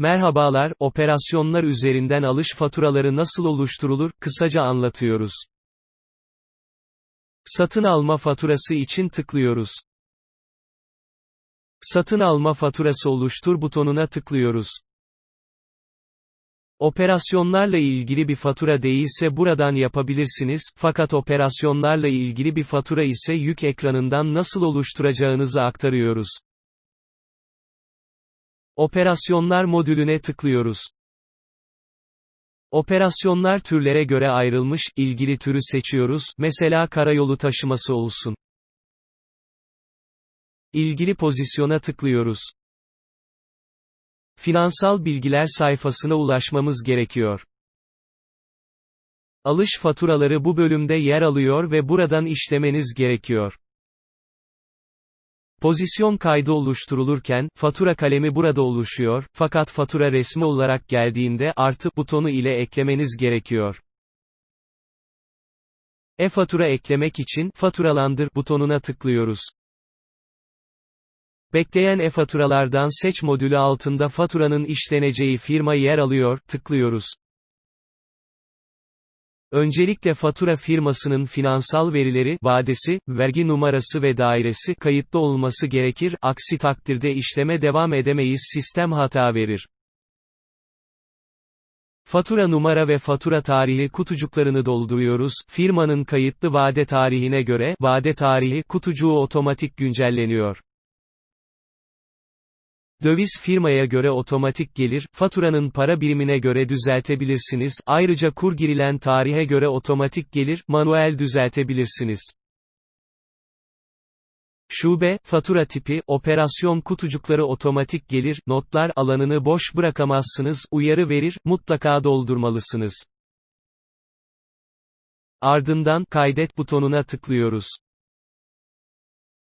Merhabalar, operasyonlar üzerinden alış faturaları nasıl oluşturulur, kısaca anlatıyoruz. Satın alma faturası için tıklıyoruz. Satın alma faturası oluştur butonuna tıklıyoruz. Operasyonlarla ilgili bir fatura değilse buradan yapabilirsiniz, fakat operasyonlarla ilgili bir fatura ise yük ekranından nasıl oluşturacağınızı aktarıyoruz. Operasyonlar modülüne tıklıyoruz. Operasyonlar türlere göre ayrılmış, ilgili türü seçiyoruz, mesela karayolu taşıması olsun. İlgili pozisyona tıklıyoruz. Finansal bilgiler sayfasına ulaşmamız gerekiyor. Alış faturaları bu bölümde yer alıyor ve buradan işlemeniz gerekiyor. Pozisyon kaydı oluşturulurken, fatura kalemi burada oluşuyor, fakat fatura resmi olarak geldiğinde artı butonu ile eklemeniz gerekiyor. E-fatura eklemek için, faturalandır butonuna tıklıyoruz. Bekleyen e-faturalardan seç modülü altında faturanın işleneceği firma yer alıyor, tıklıyoruz. Öncelikle fatura firmasının finansal verileri, vadesi, vergi numarası ve dairesi kayıtlı olması gerekir, aksi takdirde işleme devam edemeyiz sistem hata verir. Fatura numara ve fatura tarihi kutucuklarını dolduruyoruz, firmanın kayıtlı vade tarihine göre, vade tarihi kutucuğu otomatik güncelleniyor. Döviz firmaya göre otomatik gelir, faturanın para birimine göre düzeltebilirsiniz, ayrıca kur girilen tarihe göre otomatik gelir, manuel düzeltebilirsiniz. Şube, fatura tipi, operasyon kutucukları otomatik gelir, notlar alanını boş bırakamazsınız, uyarı verir, mutlaka doldurmalısınız. Ardından, kaydet butonuna tıklıyoruz.